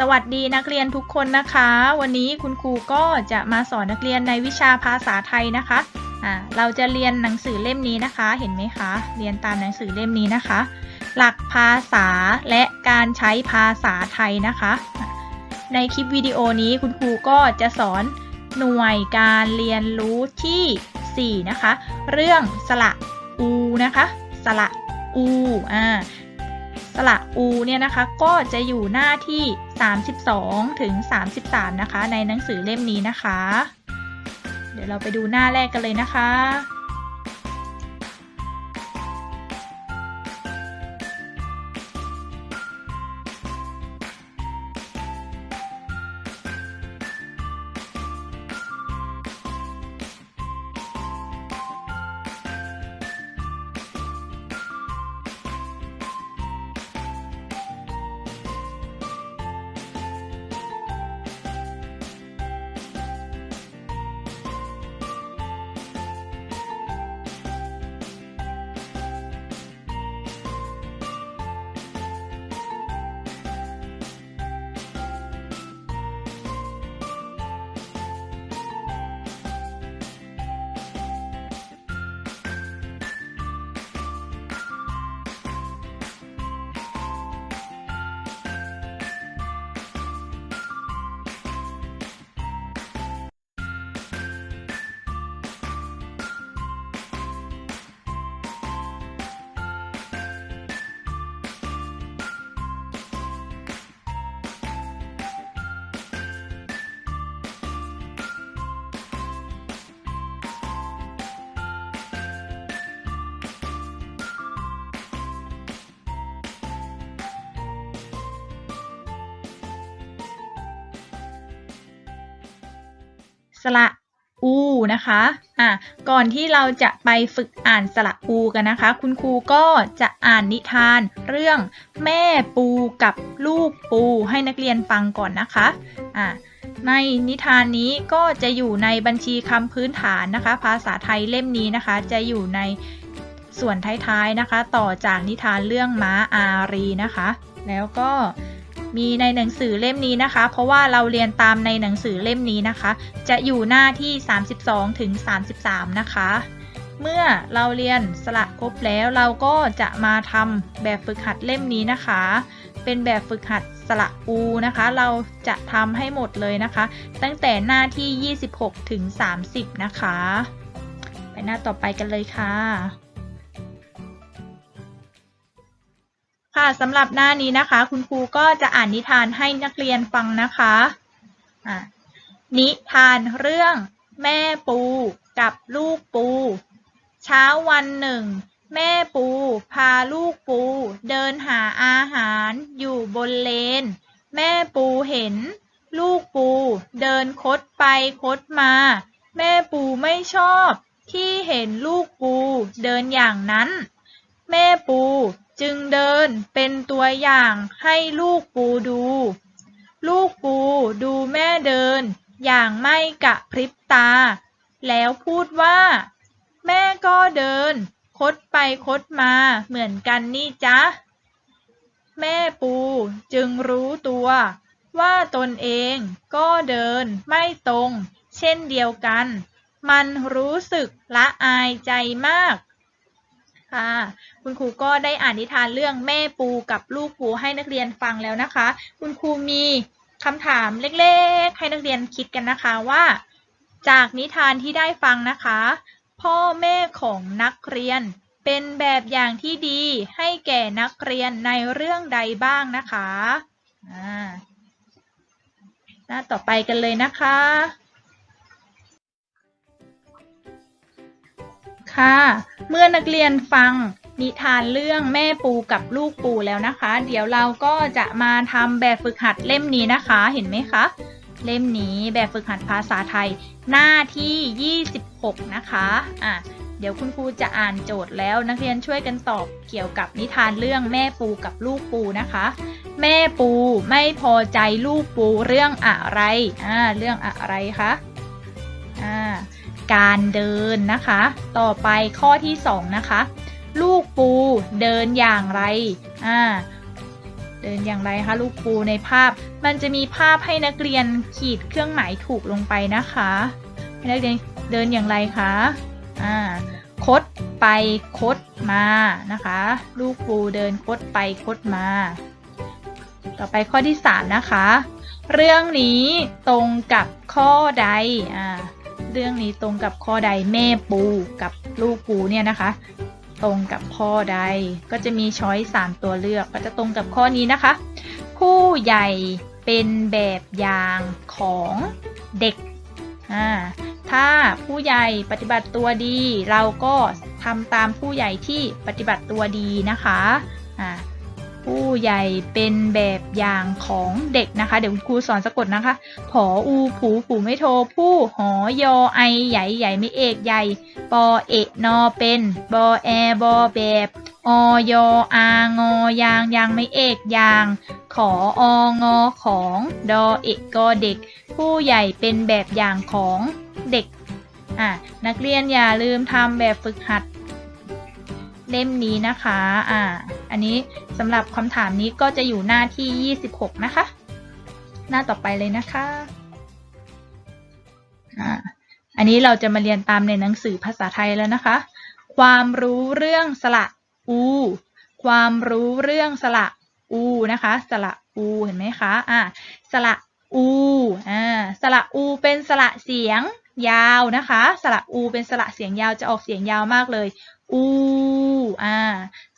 สวัสดีนักเรียนทุกคนนะคะ วันนี้คุณครูก็จะมาสอนนักเรียนในวิชาภาษาไทยนะคะอ่าเราจะเรียนหนังสือเล่มนี้นะคะ เห็นไหมคะ เรียนตามหนังสือเล่มนี้นะคะ หลักภาษาและการใช้ภาษาไทยนะคะ ในคลิปวิดีโอนี้คุณครูก็จะสอนหน่วยการเรียนรู้ที่ 4 นะคะ เรื่องสระอูนะคะ สระอูอ่า สระอูเนี่ยนะคะ ก็จะอยู่หน้าที่ 32 ถึง 33 นะคะ ในหนังสือเล่มนี้นะคะ เดี๋ยวเราไปดูหน้าแรกกันเลยนะคะ สระอูนะคะอะก่อนที่เราจะไปฝึกอ่านสระอูกันนะคะ คุณครูก็จะอ่านนิทานเรื่องแม่ปูกับลูกปูให้นักเรียนฟังก่อนนะคะอะในนิทานนี้ก็จะอยู่ในบัญชีคำพื้นฐานนะคะ ภาษาไทยเล่มนี้นะคะ จะอยู่ในส่วนท้ายๆนะคะ ต่อจากนิทานเรื่องม้าอารีนะคะ แล้วก็ มีในหนังสือเล่มนี้นะคะ เพราะว่าเราเรียนตามในหนังสือเล่มนี้นะคะ จะอยู่หน้าที่ 32ถึง33 นะคะ เมื่อเราเรียนสระครบแล้วเราก็จะมาทำแบบฝึกหัดเล่มนี้นะคะ เป็นแบบฝึกหัดสระอูนะคะ เราจะทำให้หมดเลยนะคะ ตั้งแต่หน้าที่ 26ถึง30 นะคะ ไปหน้าต่อไปกันเลยค่ะ ค่ะสำหรับหน้านี้นะคะ คุณครูก็จะอ่านนิทานให้นักเรียนฟังนะคะะนิทานเรื่องแม่ปูกับลูกปู เช้าวันหนึ่ง แม่ปูพาลูกปู เดินหาอาหารอยู่บนเลน แม่ปูเห็น ลูกปูเดินคดไปคดมา แม่ปูไม่ชอบที่เห็นลูกปูเดินอย่างนั้น แม่ปู จึงเดินเป็นตัวอย่างให้ลูกปูดู ลูกปูดูแม่เดิน อย่างไม่กะพริบตา แล้วพูดว่า แม่ก็เดิน คดไปคดมาเหมือนกันนี่จ๊ะ แม่ปูจึงรู้ตัวว่าตนเองก็เดินไม่ตรง เช่นเดียวกัน มันรู้สึกละอายใจมาก ค่ะ คุณครูก็ได้อ่านนิทานเรื่องแม่ปูกับลูกปูให้นักเรียนฟังแล้วนะคะ คุณครูมีคำถามเล็กๆ ให้นักเรียนคิดกันนะคะว่า จากนิทานที่ได้ฟังนะคะ พ่อแม่ของนักเรียนเป็นแบบอย่างที่ดีให้แก่นักเรียนในเรื่องใดบ้างนะคะอ่าหน้าต่อไปกันเลยนะคะ ค่ะ เมื่อนักเรียนฟังนิทานเรื่องแม่ปูกับลูกปูแล้วนะคะ เดี๋ยวเราก็จะมาทำแบบฝึกหัดเล่มนี้นะคะ เห็นไหมคะ เล่มนี้แบบฝึกหัดภาษาไทยหน้าที่ 26 นะคะอะเดี๋ยวคุณครูจะอ่านโจทย์แล้วนักเรียนช่วยกันตอบเกี่ยวกับนิทานเรื่องแม่ปูกับลูกปูนะคะ แม่ปูไม่พอใจลูกปูเรื่องอะไรอ่าเรื่องอะไรคะ การเดินนะคะ ต่อไปข้อที่สองนะคะ ลูกปูเดินอย่างไรอ่าเดินอย่างไรคะลูกปูในภาพ มันจะมีภาพให้นักเรียนขีดเครื่องหมายถูกลงไปนะคะให้นักเรียนเดินอย่างไรคะอ่าคดไปคดมานะคะ ลูกปูเดินคดไปคดมา ต่อไปข้อที่ 3 นะคะ เรื่องนี้ตรงกับข้อใดอ่า เรื่องนี้ตรงกับข้อใดแม่ปูกับลูกปูเนี่ยนะคะ ตรงกับข้อใดก็จะมีช้อยสามตัวเลือกก็จะตรงกับข้อนี้นะคะ ผู้ใหญ่เป็นแบบอย่างของเด็กอ่าถ้าผู้ใหญ่ปฏิบัติตัวดี เราก็ทำตามผู้ใหญ่ที่ปฏิบัติตัวดีนะคะอ่า ผู้ใหญ่เป็นแบบอย่างของเด็กนะคะ เดี๋ยวคุณครูสอนสะกดนะคะ ผออูผูผูไม่โทผู้หอยอไอใหญ่ใหญ่ไม่เอกใหญ่ปอเอะนอเป็นบอแอบอแบบออยอางอยางยางไม่เอกยาง ขอองอของดอเอกกอเด็ก ผู้ใหญ่เป็นแบบอย่างของเด็กอะนักเรียนอย่าลืมทำแบบฝึกหัดเล่มนี้นะคะ อ่า อันนี้สำหรับคำถามนี้ก็จะอยู่หน้าที่ 26 นะคะ หน้าต่อไปเลยนะคะอันนี้เราจะมาเรียนตามในหนังสือภาษาไทยแล้วนะคะ ความรู้เรื่องสระอู ความรู้เรื่องสระอูนะคะ สระอูเห็นไหมคะ อ่า สระอู อ่า สระอูเป็นสระเสียง ยาวนะคะ สระอูเป็นสระเสียงยาวจะออกเสียงยาวมากเลย อูอ่า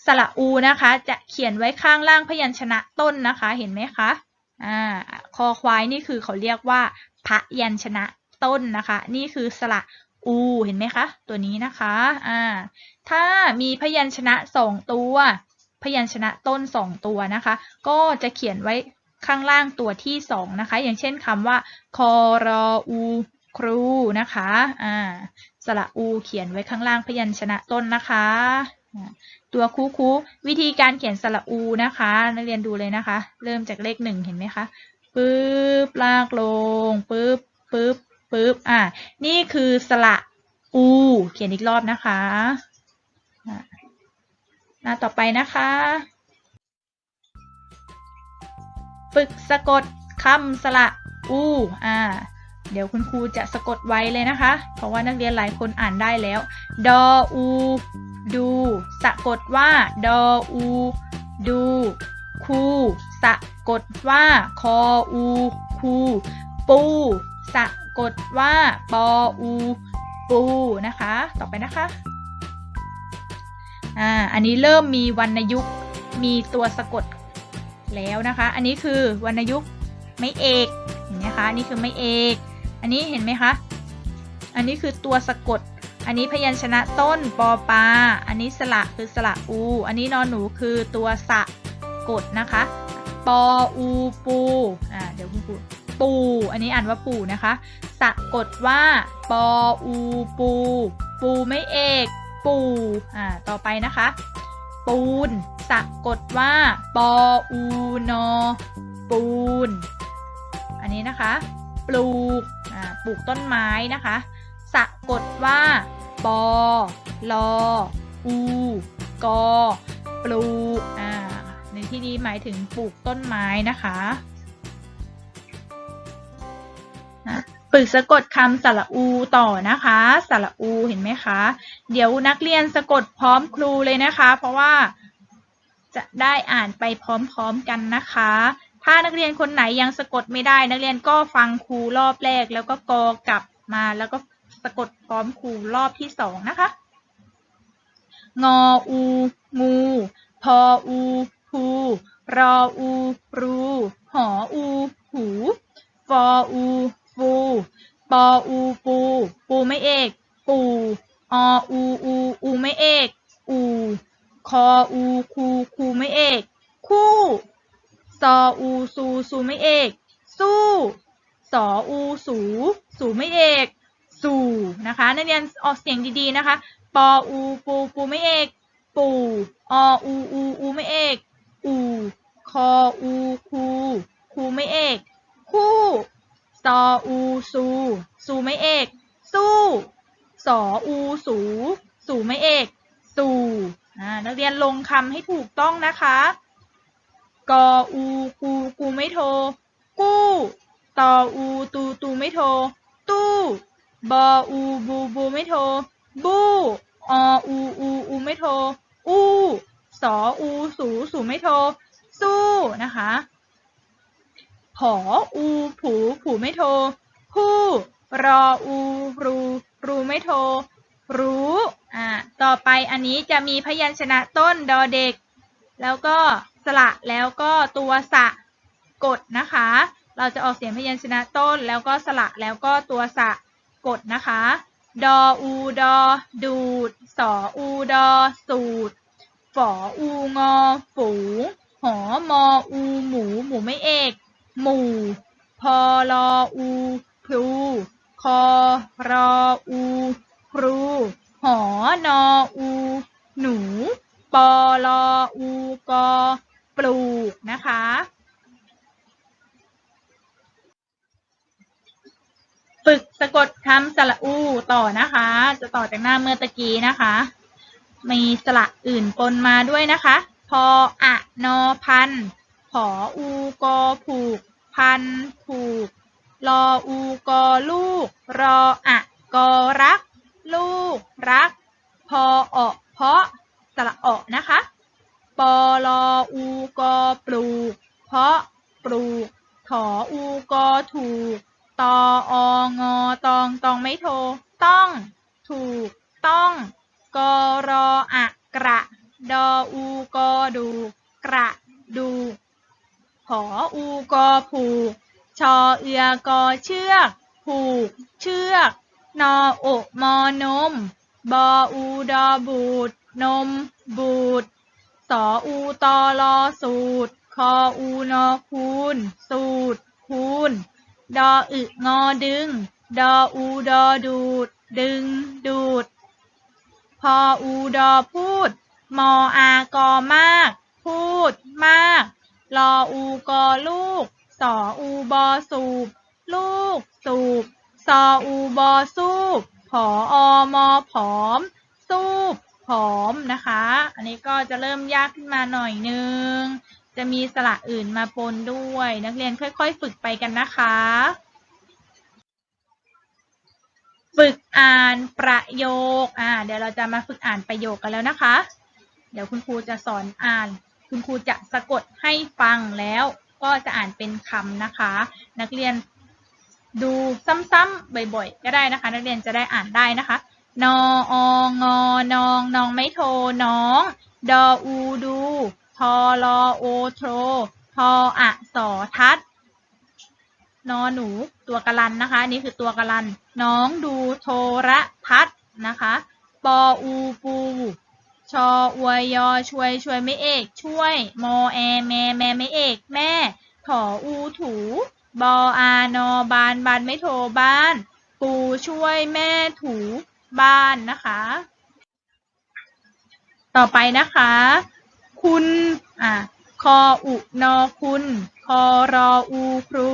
สระอูนะคะ จะเขียนไว้ข้างล่างพยัญชนะต้นนะคะ เห็นไหมคะอ่าคอควายนี่คือเขาเรียกว่าพยัญชนะต้นนะคะ นี่คือสระอูเห็นไหมคะ ตัวนี้นะคะอ่าถ้ามีพยัญชนะสองตัว พยัญชนะต้นสองตัวนะคะ ก็จะเขียนไว้ข้างล่างตัวที่สองนะคะ อย่างเช่นคำว่าคอรออู ครูนะคะอ่าสระอูเขียนไว้ข้างล่างพยัญชนะต้นนะคะ ตัวคูคูวิธีการเขียนสระอูนะคะนักเรียนดูเลยนะคะ เริ่มจากเลขหนึ่งเห็นไหมคะปึ๊บลากลงปึ๊บปึ๊บปึ๊บอ่านี่คือสระอู เขียนอีกรอบนะคะหน้าต่อไปนะคะฝึกสะกดคำสระอู อ่า ดี๋ยวคุณครูจะสะกดไว้เลยนะคะ เพราะว่านักเรียนหลายคนอ่านได้แล้ว ดออู ดู สะกดว่า ดออู ดู คูสะกดว่า คออู คู ปู สะกดว่า ปออู ปูนะคะ ต่อไปนะคะ อ่า อันนี้เริ่มมีวรรณยุกต์ มีตัวสะกดแล้วนะคะ อันนี้คือวรรณยุกต์ไม่เอกเห็นไหมคะ นี่คือไม่เอก อันนี้เห็นไหมคะ อันนี้คือตัวสะกด อันนี้พยัญชนะต้นปอปา อันนี้สระคือสระอู อันนี้นอนหนูคือตัวสะกดนะคะปออูปูอ่าเดี๋ยวคุณครูปู อันนี้อ่านว่าปูนะคะ สะกดว่าปออูปู ปูไม่เอก ปูอ่าต่อไปนะคะ ปูน สะกดว่าปออูนอปูน อันนี้นะคะ ปลูกปลูกต้นไม้นะคะ สะกดว่าปอลออูกอปลูกในที่นี้หมายถึงปลูกต้นไม้นะคะฝึกสะกดคำสระอูต่อนะคะสระอูเห็นไหมคะ เดี๋ยวนักเรียนสะกดพร้อมครูเลยนะคะ เพราะว่าจะได้อ่านไปพร้อมๆกันนะคะ ถ้านักเรียนคนไหนยังสะกดไม่ได้ นักเรียนก็ฟังครูรอบแรก แล้วก็กอกลับมาแล้วก็สะกดพร้อมครูรอบที่สองนะคะงออูงู พออูภูรออูรูหออูหูฟออูฟูปออูปู ปูไม่เอก ปูออูอูอูไม่เอก อู คออูคูคูไม่เอก คู่ ซออูซูซูไม่เอก สู้สออูสูสูไม่เอก สู่นะคะนักเรียนออกเสียงดีๆนะคะปออูปูปูไม่เอก ปูออูอูอูไม่เอก อูคออูคูคูไม่เอก คู่ซออูซูสูไม่เอก สู้สออูสูสูไม่เอก สู่นักเรียนลงคำให้ถูกต้องนะคะ กออูกูกูไม่โทรกู้ตออูตูตูไม่โทรตู้บออูบูบูไม่โทรบู้ออูอูอูไม่โทรอู้สออูสูสูไม่โทรสู้นะคะผออูผูผูไม่โทรผู้รออูรูรูไม่โทรรู้อ่าต่อไปอันนี้จะมีพยัญชนะต้นดอเด็ก แล้วก็ สระแล้วก็ตัวสะกดนะคะ เราจะออกเสียงพยัญชนะต้น แล้วก็สระแล้วก็ตัวสะกดนะคะ ดออูดอดูด สออูดอสูดฝออูงอฝูงหอมออูหมูหมูไม่เอก หมู่พอลออูพลูคอรออูครูหอนออู หนู ปอลออูกอ ปลูกนะคะ ฝึกสะกดคำสระอูต่อนะคะ จะต่อจากหน้าเมื่อตะกี้นะคะ มีสระอื่นปนมาด้วยนะคะ พออะนอพันผออูกอผูก พันผูกรออูกอลูก รออะกอรัก ลูก รัก พอออเพาะสระออนะคะ ปอลออูกอปลูก เพาะปลูก ถออูกอถูก ตอองอตองตองไม่โท ต้อง ถูก ต้องกรออะกระ ดออูกอดู กระดู ผออูกอผูก ชอเอือกอเชือก ผูก เชือก นอโอมอนม บออูดอบูด นม บูด สออูตอลอสูตร คออูนอคูณ สูตร คูณ ดออึงอดึง ดออูดอดูด ดึง ดูด พออูดอพูด มออากอมาก พูดมากรออูกอลูก สออูบอสูบ ลูกสูบ ซออูบอสูบผออมอผอม สูบ ผอมนะคะ อันนี้ก็จะเริ่มยากขึ้นมาหน่อยนึง จะมีสระอื่นมาปนด้วย นักเรียนค่อย ๆ ฝึกไปกันนะคะ ฝึกอ่านประโยค อ่า เดี๋ยวเราจะมาฝึกอ่านประโยคกันแล้วนะคะ เดี๋ยวคุณครูจะสอนอ่าน คุณครูจะสะกดให้ฟังแล้วก็จะอ่านเป็นคำนะคะ นักเรียนดูซ้ำๆบ่อยๆ ก็ได้นะคะ นักเรียนจะได้อ่านได้นะคะ นอองอนองนองไม่โทน้อง ดออูดูทอรอโอโทรทออะสอทัดนอหนูตัวกะลันนะคะนี่คือตัวกะลัน น้องดูโทรทัศน์นะคะปออูปูชออวยยอช่วยช่วยไม่เอก ช่วย มอแอแม่แม่ไม่เอก แม่ ถออูถูบออานอบานบานไม่โทบ้าน ปูช่วยแม่ถู บ้านนะคะ ต่อไปนะคะ คุณอะคออุนอคุณคอรออูครู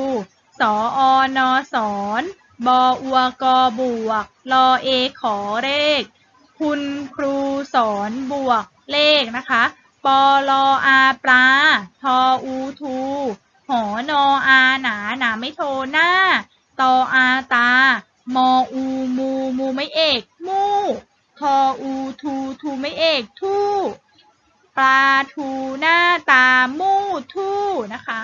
สออนอสอนบออัวกอบวกรอเอขอเลข คุณครูสอนบวกเลขนะคะปอลออาปลาทออูทูหอนออาหนาหนาไม่โทหน้าตออาตา มออูมูมูไม่เอก มูทออูทูทูไม่เอกทูปลาทูหน้าตามูทูนะคะ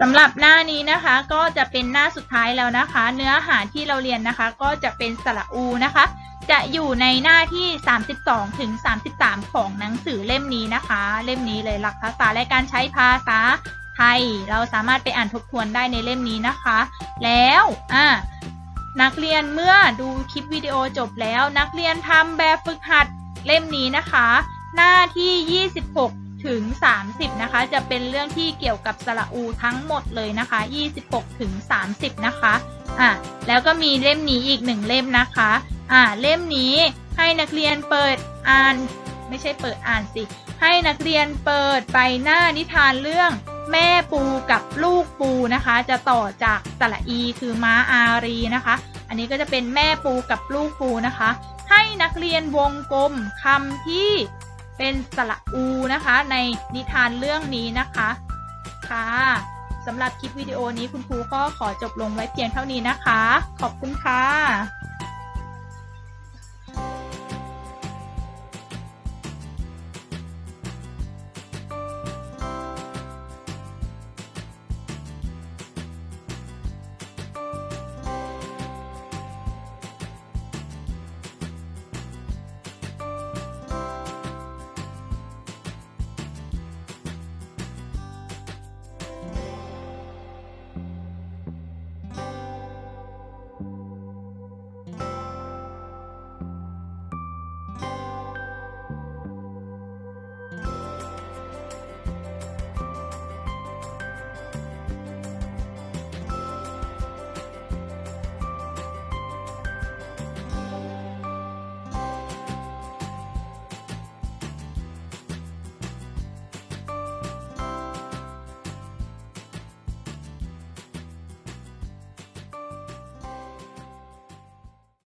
สำหรับหน้านี้นะคะก็จะเป็นหน้าสุดท้ายแล้วนะคะ เนื้อหาที่เราเรียนนะคะ ก็จะเป็นสระอูนะคะ จะอยู่ในหน้าที่ 32 ถึง 33 ของหนังสือเล่มนี้นะคะ เล่มนี้เลยหลักภาษาและการใช้ภาษา ไทย เราสามารถไปอ่านทบทวนได้ในเล่มนี้นะคะ แล้วอ่านักเรียนเมื่อดูคลิปวิดีโอจบแล้ว นักเรียนทำแบบฝึกหัดเล่มนี้นะคะ หน้าที่ 26 ถึง 30 นะคะ จะเป็นเรื่องที่เกี่ยวกับสระอูทั้งหมดเลยนะคะ 26 ถึง 30 นะคะอะแล้วก็มีเล่มนี้อีกหนึ่งเล่มนะคะอ่าเล่มนี้ให้นักเรียนเปิดอ่าน ไม่ใช่เปิดอ่านสิ ให้นักเรียนเปิดไปหน้านิทานเรื่อง แม่ปูกับลูกปูนะคะ จะต่อจากสระอีคือม้าอารีนะคะ อันนี้ก็จะเป็นแม่ปูกับลูกปูนะคะ ให้นักเรียนวงกลมคำที่เป็นสระอูนะคะ ในนิทานเรื่องนี้นะคะค่ะสำหรับคลิปวิดีโอนี้คุณครูก็ขอจบลงไว้เพียงเท่านี้นะคะ ขอบคุณค่ะ